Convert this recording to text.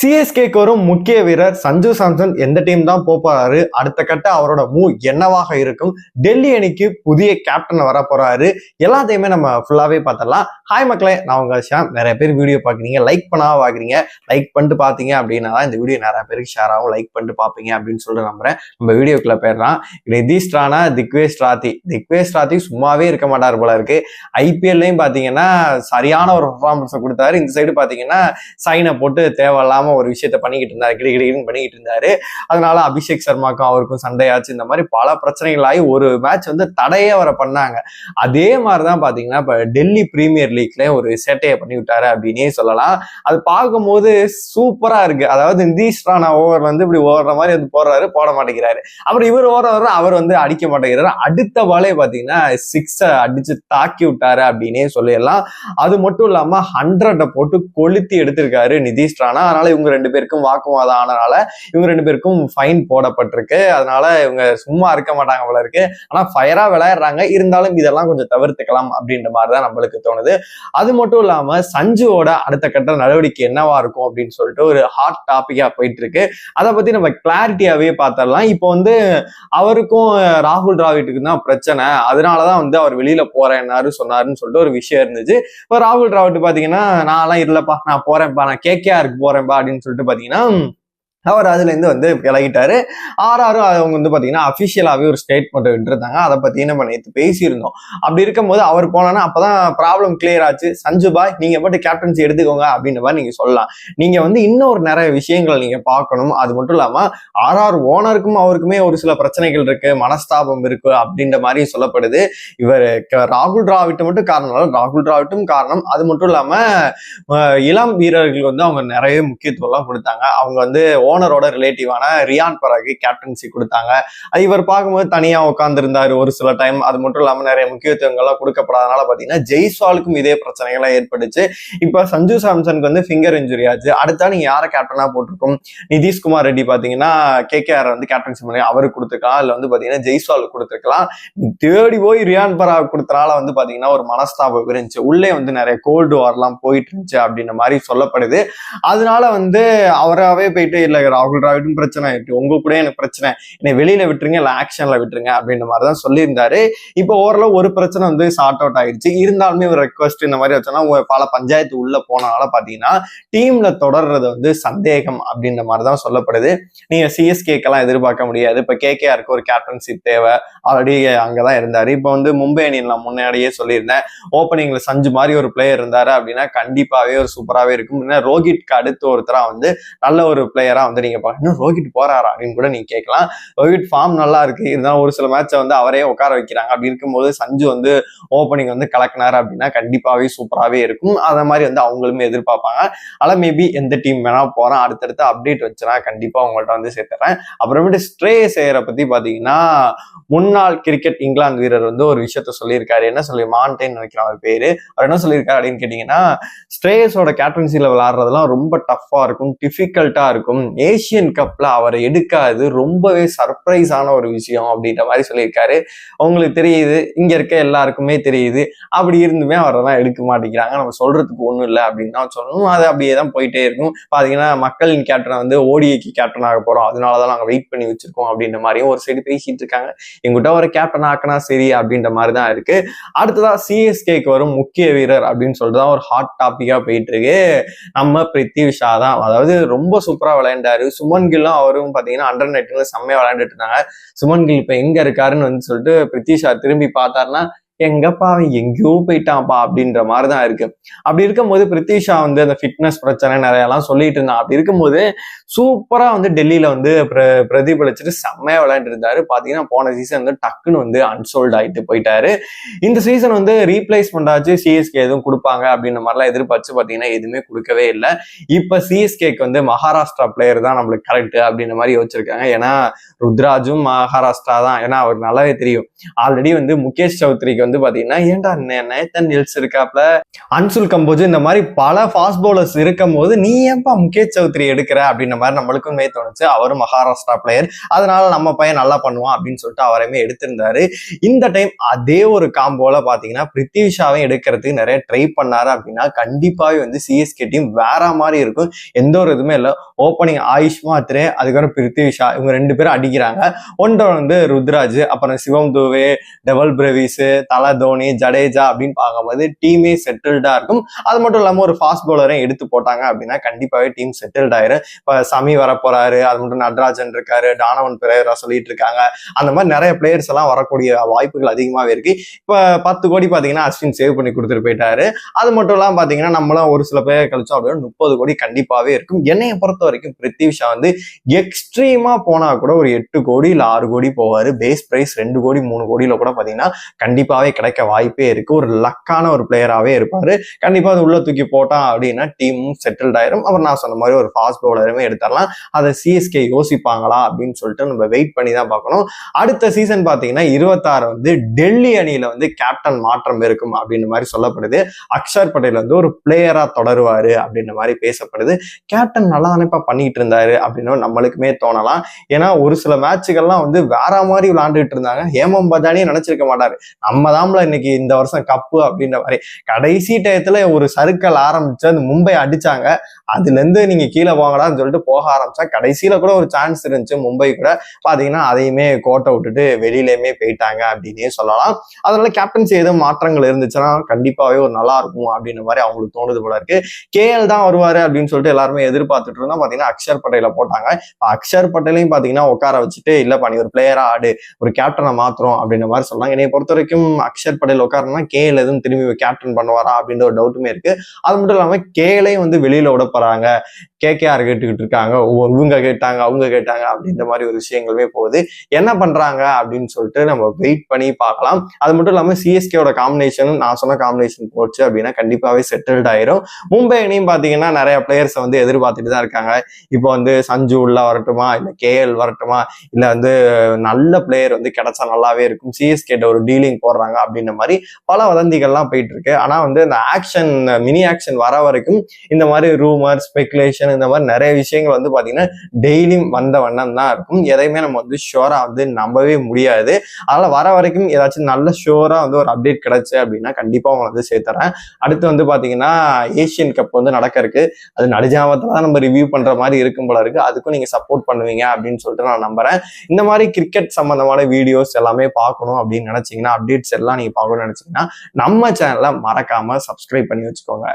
சிஎஸ்கேக்கு வரும் முக்கிய வீரர் சஞ்சு சாம்சன் எந்த டீம் தான் போறாரு அடுத்த கட்ட அவரோட மூவ் என்னவாக இருக்கும்? டெல்லி அணிக்கு புதிய கேப்டன் வர போறாரு எல்லாத்தையுமே நம்ம ஃபுல்லாவே பார்த்தலாம் ஹாய் மக்களே நான் உங்க ஷாம். நிறைய பேர் வீடியோ பாக்குறீங்க லைக் பண்ணாம பாக்குறீங்க லைக் பண்ணிட்டு பாத்தீங்க அப்படின்னா இந்த வீடியோ நிறைய பேருக்கு ஷேர் ஆகும். லைக் பண்ணிட்டு பாப்பீங்க அப்படின்னு சொல்லிட்டு நம்புறேன். நம்ம வீடியோக்குள்ள போயிடலாம். நிதிஷ் ராணா திக்வேஷ் ராத்தி. திக்வேஷ் ராத்தி சும்மாவே இருக்க மாட்டார் போல இருக்கு. ஐபிஎல்லையும் பாத்தீங்கன்னா சரியான ஒரு பர்ஃபார்மன்ஸை கொடுத்தாரு. இந்த சைடு பாத்தீங்கன்னா சைனை போட்டு தேவையில்லாம ஒரு விஷயத்த பண்ணிக்கிட்டு இருந்தாரு கிடி பண்ணிக்கிட்டு இருந்தாரு. அதனால அபிஷேக் சர்மாக்கும் அவருக்கும் சண்டையாச்சு. இந்த மாதிரி பல பிரச்சனைகள் ஆகி ஒரு மேட்ச் வந்து தடையே வர பண்ணாங்க. அதே மாதிரிதான் பாத்தீங்கன்னா இப்ப டெல்லி பிரீமியர் லீக்ல ஒரு சேட்டையை பண்ணி விட்டாரு அப்படின்னே சொல்லலாம். அது பார்க்கும்போது சூப்பரா இருக்கு. அதாவது நிதிஷ் ராணா ஓவர் வந்து இப்படி ஓடுற மாதிரி வந்து போடுறாரு போட மாட்டேங்கிறாரு. அப்புறம் இவர் ஓடுறாரு அவர் வந்து அடிக்க மாட்டேங்கிறாரு. அடுத்த பாலே பாத்தீங்கன்னா சிக்ஸ அடிச்சு தாக்கி விட்டாரு அப்படின்னே சொல்லிடலாம். அது மட்டும் இல்லாம ஹண்ட்ரட்டை போட்டு கொளுத்தி எடுத்திருக்காரு நிதிஷ் ராணா. அதனால இவங்க ரெண்டு பேருக்கும் வாக்குவாதம் ஆனதுனால இவங்க ரெண்டு பேருக்கும் ஃபைன் போடப்பட்டிருக்கு. அதனால இவங்க சும்மா இருக்க மாட்டாங்க போல இருக்கு. ஆனா ஃபயரா விளையாடுறாங்க. இருந்தாலும் இதெல்லாம் கொஞ்சம் தவிர்த்துக்கலாம் அப்படின்ற மாதிரி தான் நம்மளுக்கு தோணுது. அது மட்டும் இல்லாம சஞ்சுவோட அடுத்த கட்ட நடவடிக்கை என்னவா இருக்கும் அப்படின்னு சொல்லிட்டு ஒரு ஹாட் டாபிக்கா போயிட்டு இருக்கு அதை பத்தி நம்ம கிளாரிட்டியாவே பார்த்தரலாம் இப்போ வந்து அவருக்கும் ராகுல் டிராவிட்டுக்கு தான் பிரச்சனை. அதனாலதான் வந்து அவர் வெளியில போறேன்னாரு சொன்னாருன்னு சொல்லிட்டு ஒரு விஷயம் இருந்துச்சு. இப்போ ராகுல் டிராவிட் பாத்தீங்கன்னா நான்லாம் இல்லப்பா நான் போறேன்ப்பா. நான் கேகேஆருக்கு போறேன்ப்பா. அப்படின்னு சொல்லிட்டு பாத்தீங்கன்னா அவர் அதுலேருந்து வந்து விலகிட்டாரு ஆறாரும் அவங்க வந்து பார்த்தீங்கன்னா அஃபிஷியலாகவே ஒரு ஸ்டேட்மெண்ட் விட்டுருந்தாங்க. அதை பற்றி நம்ம நேற்று பேசியிருந்தோம். அப்படி இருக்கும்போது அவர் போனோன்னா அப்போ தான் ப்ராப்ளம் கிளியர் ஆச்சு. சஞ்சு பாய் நீங்கள் மட்டும் கேப்டன்சி எடுத்துக்கோங்க அப்படின்ற மாதிரி நீங்கள் சொல்லலாம். நீங்கள் வந்து இன்னொரு நிறைய விஷயங்கள் நீங்கள் பார்க்கணும். அது மட்டும் இல்லாமல் ஆர்ஆர் ஓனருக்கும் அவருக்குமே ஒரு சில பிரச்சனைகள் இருக்குது மனஸ்தாபம் இருக்கு அப்படின்ற மாதிரி சொல்லப்படுது. இவர் ராகுல் டிராவிட் மட்டும் காரணம். ராகுல் டிராவிட்டும் காரணம். அது மட்டும் இல்லாமல் இளம் வீரர்கள் வந்து அவங்க நிறைய முக்கியத்துவம்லாம் கொடுத்தாங்க. அவங்க வந்து ஓனரோட ரிலேட்டிவான ரியான் பராக்கு கேப்டன்சி கொடுத்தாங்க. அது இவர் பார்க்கும்போது தனியா உட்காந்துருந்தாரு ஒரு சில டைம் அது மட்டும் இல்லாம நிறைய முக்கியத்துவங்கள்லாம் கொடுக்கப்படாதனால பாத்தீங்கன்னா ஜெய்ஸ்வாலுக்கும் இதே பிரச்சனைகள்லாம் ஏற்பட்டுச்சு. இப்ப சஞ்சு சாம்சனுக்கு வந்து ஃபிங்கர் இன்ஜுரி ஆச்சு. அடுத்தா நீங்க யாரை கேப்டனா போட்டிருக்கோம்? நிதிஷ்குமார் ரெட்டி பாத்தீங்கன்னா கேகேஆர் வந்து கேப்டன்சி பண்ணி அவருக்கு கொடுத்துருக்கலாம். இல்ல வந்து பாத்தீங்கன்னா ஜெய்ஸ்வால் கொடுத்துருக்கலாம். தேடி போய் ரியான் பராக் கொடுத்தனால வந்து பாத்தீங்கன்னா ஒரு மனஸ்தாபம் இருந்துச்சு உள்ளே வந்து நிறைய கோல்டு வார்லாம் போயிட்டு இருந்துச்சு அப்படின்ற மாதிரி சொல்லப்படுது. அதனால வந்து அவராவே போயிட்டு இல்ல ராகுல் டிராவிடும் பிரச்சனை ஆயிட்டு உங்க கூட எனக்கு பிரச்சனை. என்னை வெளியில விட்டுருங்க இல்லை ஆக்ஷன்ல விட்டுருங்க அப்படின்ற மாதிரி தான் சொல்லியிருந்தாரு. இப்போ ஓரளவு ஒரு பிரச்சனை வந்து சார்ட் அவுட் ஆயிடுச்சு. இருந்தாலுமே ஒரு ரெக்வஸ்ட் இந்த மாதிரி வச்சோன்னா பல பஞ்சாயத்து உள்ள போனால பாத்தீங்கன்னா டீம்ல தொடர்றது வந்து சந்தேகம் அப்படின்ற மாதிரி தான் சொல்லப்படுது. நீங்க சிஎஸ்கேக்கெல்லாம் எதிர்பார்க்க முடியாது. இப்போ கேகேஆருக்கு ஒரு கேப்டன்ஷிப் தேவை. ஆல்ரெடி அங்கதான் இருந்தாரு. இப்போ வந்து மும்பை அணியில் நான் முன்னாடியே சொல்லியிருந்தேன். ஓப்பனிங்ல சஞ்சு மாதிரி ஒரு பிளேயர் இருந்தாரு அப்படின்னா கண்டிப்பாவே ஒரு சூப்பராகவே இருக்கும். ஏன்னா ரோஹித்க்கு அடுத்து ஒருத்தரா வந்து நல்ல ஒரு பிளேயரா வந்து நீங்க இன்னும் ரோஹித் போறாரா? அப்படின்னு கூட நீங்க கேட்கலாம். ரோஹித் ஃபார்ம் நல்லா இருக்கு. இருந்தாலும் ஒரு சில மேட்சை வந்து அவரே உட்கார வைக்கிறாங்க. அப்படி இருக்கும்போது சஞ்சு வந்து ஓப்பனிங் வந்து கலக்குனாரு அப்படின்னா கண்டிப்பாவே சூப்பராகவே இருக்கும். அதை மாதிரி வந்து அவங்களுமே எதிர்பார்ப்பாங்க. ஆனால் மேபி எந்த டீம் வேணா போறேன். அடுத்தடுத்து அப்டேட் வச்சுனா கண்டிப்பா உங்கள்ட்ட வந்து சேர்த்துறேன். அப்புறமேட்டு ஸ்ட்ரே செய்யற பத்தி பாத்தீங்கன்னா முன்னாள் கிரிக்கெட் இங்கிலாந்து வீரர் வந்து ஒரு விஷயத்த சொல்லியிருக்காரு. என்ன சொல்லி மான்டைன் நினைக்கிற அவர் பேரு. அவர் என்ன சொல்லியிருக்காரு அப்படின்னு கேட்டீங்கன்னா ஸ்ட்ரேயஸோட கேப்டன்சியில் விளாடுறதுலாம் ரொம்ப டஃப்பாக இருக்கும். டிஃபிகல்ட்டாக இருக்கும். ஏசியன் கப்ல அவரை எடுக்காது ரொம்பவே சர்ப்ரைஸ் ஆன ஒரு விஷயம் அப்படின்ற மாதிரி சொல்லியிருக்காரு. உங்களுக்கு தெரியுது இங்க இருக்க எல்லாருக்குமே தெரியுது. அப்படி இருந்துமே அவரெல்லாம் எடுக்க மாட்டேங்கிறாங்க. நம்ம சொல்றதுக்கு ஒன்றும் இல்லை அப்படின்னு தான் சொல்லணும். அது அப்படியே தான் போயிட்டே இருக்கும். பாத்தீங்கன்னா மக்களின் கேப்டனை வந்து ஓடிஏக்கு கேப்டன் ஆக போறோம். அதனாலதான் நாங்கள் வெயிட் பண்ணி வச்சிருக்கோம் அப்படின்ற மாதிரியும் ஒரு சைடு பேசிட்டு இருக்காங்க. எங்கிட்ட ஒரு கேப்டன் ஆக்கினா சரி அப்படின்ற மாதிரி தான் இருக்கு. அடுத்ததா சிஎஸ்கேக்கு வரும் முக்கிய வீரர் அப்படின்னு சொல்லிட்டு தான் ஒரு ஹாட் டாபிக்கா போயிட்டு இருக்கு. நம்ம பிரித்திவ் ஷா தான். அதாவது ரொம்ப சூப்பரா விளையாண்டாரு. சுமன் கில்லும் அவரும் பாத்தீங்கன்னா அண்டர் நைன்டீன்ல செம்மையா விளையாண்டுட்டு இருந்தாங்க. சுமன் கில் இப்ப எங்க இருக்காருன்னு வந்து சொல்லிட்டு பிரித்திஷா திரும்பி பார்த்தாருன்னா எங்கப்பா அவன் எங்கேயோ போயிட்டான்ப்பா அப்படின்ற மாதிரி தான் இருக்கு. அப்படி இருக்கும்போது பிரித்திஷா வந்து அந்த ஃபிட்னஸ் பிரச்சனை நிறையெல்லாம் சொல்லிட்டு இருந்தான். அப்படி இருக்கும்போது சூப்பரா வந்து டெல்லியில வந்து பிர- பிரதிபலிச்சுட்டு செம்மையா விளையாண்டு இருந்தாரு. பாத்தீங்கன்னா போன சீசன் வந்து டக்குன்னு வந்து அன்சோல்ட் ஆயிட்டு போயிட்டாரு. இந்த சீசன் வந்து ரீப்ளேஸ் பண்ணாச்சு சிஎஸ்கே எதுவும் கொடுப்பாங்க அப்படின்ற மாதிரிலாம் எதிர்பார்த்து பாத்தீங்கன்னா எதுவுமே கொடுக்கவே இல்லை. இப்ப சிஎஸ்கேக்கு வந்து மகாராஷ்டிரா பிளேயர் தான் நம்மளுக்கு கரெக்ட் அப்படின்ற மாதிரி யோசிச்சிருக்காங்க. ஏன்னா ருத்ராஜும் மகாராஷ்டிரா தான். ஏன்னா அவருக்கு நல்லாவே தெரியும். ஆல்ரெடி வந்து முகேஷ் சௌத்ரிக்கு வந்து பாத்தீங்கன்னா ஏன்டா நே- நேத்தன் நில்ஸ் இருக்காப்ல? அன்சுல் கம்போஜ் இந்த மாதிரி பல ஃபாஸ்ட் பவுலர்ஸ் இருக்கும் போது நீ ஏன்பா முகேஷ் சௌத்ரி எடுக்கிற? அப்படின்ற மாதிரி நம்மளுக்குமே தோணுச்சு. அவரும் மகாராஷ்டிரா பிளேயர் அதனால நம்ம பையன் நல்லா பண்ணுவான் அப்படின்னு சொல்லிட்டு அவரையுமே எடுத்திருந்தாரு. இந்த டைம் அதே ஒரு காம்போல பாத்தீங்கன்னா பிருத்திவிஷாவையும் எடுக்கிறதுக்கு நிறைய ட்ரை பண்ணாரு அப்படின்னா கண்டிப்பாவே வந்து சிஎஸ்கே டீம் வேற மாதிரி இருக்கும். எந்த ஒரு இதுவுமே இல்லை. ஓப்பனிங் ஆயுஷ் மாத்ரே அதுக்கப்புறம் பிருத்திவிஷா இவங்க ரெண்டு பேரும் அடிக்கிறாங்க. ஒன்றை வந்து ருத்ராஜ் அப்புறம் சிவம் தூவே டெவல் பிரவிஸ் தல தோனி ஜடேஜா அப்படின்னு பார்க்கும்போது டீமே செட்டில்டா இருக்கும். அது மட்டும் இல்லாமல் ஒரு ஃபாஸ்ட் பவுலரையும் எடுத்து போட்டாங்க அப்படின்னா கண்டிப்பாகவே டீம் செட்டில்ட் ஆயிரும். இப்போ சமி வரப்போறாரு அது மட்டும் நடராஜன் இருக்காரு டானவன் பிரேரா சொல்லிட்டு இருக்காங்க. அந்த மாதிரி நிறைய பிளேயர்ஸ் எல்லாம் வரக்கூடிய வாய்ப்புகள் அதிகமாகவே இருக்கு. இப்போ பத்து கோடி பார்த்தீங்கன்னா அஸ்வின் சேவ் பண்ணி கொடுத்துட்டு போயிட்டாரு. அது மட்டும் இல்லாமல் பார்த்தீங்கன்னா நம்மளாம் ஒரு சில பேர் கழிச்சோம் அப்படின்னா முப்பது கோடி கண்டிப்பாகவே இருக்கும். என்னைய பொறுத்த வரைக்கும் பிருத்திவிஷா வந்து எக்ஸ்ட்ரீமா போனா கூட ஒரு எட்டு கோடி இல்லை ஆறு கோடி போவார். பேஸ் பிரைஸ் ரெண்டு கோடி மூணு கோடியில கூட பார்த்தீங்கன்னா கண்டிப்பாக கண்டிப்பாவே கிடைக்க வாய்ப்பே இருக்கு. ஒரு லக்கான ஒரு பிளேயராகவே இருப்பார். கண்டிப்பாக அது உள்ள தூக்கி போட்டான் அப்படின்னா டீமும் செட்டில்ட் ஆயிரும். அப்புறம் நான் சொன்ன மாதிரி ஒரு ஃபாஸ்ட் பவுலருமே எடுத்துடலாம். அதை சிஎஸ்கே யோசிப்பாங்களா அப்படின்னு சொல்லிட்டு நம்ம வெயிட் பண்ணி தான் பார்க்கணும். அடுத்த சீசன் பார்த்தீங்கன்னா இருபத்தாறு வந்து டெல்லி அணியில் வந்து கேப்டன் மாற்றம் இருக்கும் அப்படின்ற மாதிரி சொல்லப்படுது. அக்ஷர் பட்டேல் வந்து ஒரு பிளேயராக தொடருவாரு அப்படின்ற மாதிரி பேசப்படுது. கேப்டன் நல்லா தானேப்பா பண்ணிட்டு இருந்தாரு அப்படின்னு நம்மளுக்குமே தோணலாம். ஏன்னா ஒரு சில மேட்சுகள்லாம் வந்து வேற மாதிரி விளாண்டுட்டு இருந்தாங்க. ஹேமம் பதானியே நினைச்சிருக்க மாட்டாரு. நம்ம தான்ல இன்னைக்கு இந்த வருஷம் கப்பு அப்படின்ற மாதிரி. கடைசி டயத்துல ஒரு சருக்கள் ஆரம்பிச்சு அந்த மும்பை அடிச்சாங்க. அதுல இருந்து நீங்க கீழே போங்கடான்னு சொல்லிட்டு போக ஆரம்பிச்சா கடைசியில கூட ஒரு சான்ஸ் இருந்துச்சு மும்பை கூட. பாத்தீங்கன்னா அதையுமே கோட்டை விட்டுட்டு வெளியிலயுமே போயிட்டாங்க அப்படின்னே சொல்லலாம். அதனால கேப்டன்சி எதுவும் மாற்றங்கள் இருந்துச்சுன்னா கண்டிப்பாவே ஒரு நல்லா இருக்கும் அப்படின்ற மாதிரி அவங்களுக்கு தோணுது போல இருக்கு. கேஎல் தான் வருவாரு அப்படின்னு சொல்லிட்டு எல்லாருமே எதிர்பார்த்துட்டு இருந்தா பாத்தீங்கன்னா அக்ஷர் பட்டேல போட்டாங்க. அக்ஷர் பட்டேலையும் பாத்தீங்கன்னா உட்கார வச்சுட்டு இல்ல பண்ணி ஒரு பிளேயரா ஆடு. ஒரு கேப்டனை மாத்திரம் அப்படின்ற மாதிரி சொல்லலாம் என்னை பொறுத்த வரைக்கும் அக்ஷர் படையில் உட்காரனா கேஎல் எதுவும் திரும்பி கேப்டன் பண்ணுவாரா அப்படின்ற ஒரு டவுட்டுமே இருக்கு. அது மட்டும் இல்லாமல் கேலையும் வந்து வெளியில விட போறாங்க. கேகேஆர் கேட்டுக்கிட்டு இருக்காங்க. இவங்க கேட்டாங்க அவங்க கேட்டாங்க அப்படின்ற மாதிரி ஒரு விஷயங்களுமே போகுது. என்ன பண்றாங்க அப்படின்னு சொல்லிட்டு நம்ம வெயிட் பண்ணி பார்க்கலாம். அது மட்டும் இல்லாமல் சிஎஸ்கேவோட காம்பினேஷனும் நான் சொன்ன காம்பினேஷன் போச்சு அப்படின்னா கண்டிப்பாகவே செட்டில்ட் ஆயிரும். மும்பை அணியும் பார்த்தீங்கன்னா நிறைய பிளேயர்ஸை வந்து எதிர்பார்த்துட்டு தான் இருக்காங்க. இப்போ வந்து சஞ்சு உள்ள வரட்டுமா? இல்லை கேஎல் வரட்டுமா? இல்லை வந்து நல்ல பிளேயர் வந்து கிடைச்சா நல்லாவே இருக்கும். சிஎஸ்கேட்ட ஒரு டீலிங் போடுறாங்க. அப்படின்ற மாதிரி பல வதந்திகள்லாம் போயிட்டு இருக்கு ஆனா வந்து இந்த ஆக்ஷன் மினி ஆக்ஷன் வர வரைக்கும் இந்த மாதிரி ரூமர் ஸ்பெகுலேஷன் இந்த மாதிரி நிறைய விஷயங்கள் வந்து பாத்தீங்கன்னா டெய்லியும் வந்த வண்ணம் தான் இருக்கும். எதையுமே நம்ம வந்து ஷோரா வந்து நம்பவே முடியாது. அதனால வர வரைக்கும் ஏதாச்சும் நல்ல ஷோரா வந்து ஒரு அப்டேட் கிடைச்சு அப்படின்னா கண்டிப்பா அவங்க வந்து சேர்த்துறேன். அடுத்து வந்து பாத்தீங்கன்னா ஏசியன் கப் வந்து நடக்க இருக்கு. அது நடுஜாமத்துல தான் நம்ம ரிவ்யூ பண்ற மாதிரி இருக்கும் போல இருக்கு. அதுக்கும் நீங்க சப்போர்ட் பண்ணுவீங்க அப்படின்னு சொல்லிட்டு நான் நம்புறேன். இந்த மாதிரி கிரிக்கெட் சம்பந்தமான வீடியோஸ் எல்லாமே பார்க்கணும் அப்படின்னு நினைச்சீங்கன்னா அப்டேட்ஸ் எல்லாம் நீங்க பார்க்கணும்னு நினைச்சீங்கன்னா நம்ம சேனலை மறக்காம சப்ஸ்கிரைப் பண்ணி வச்சுக்கோங்க.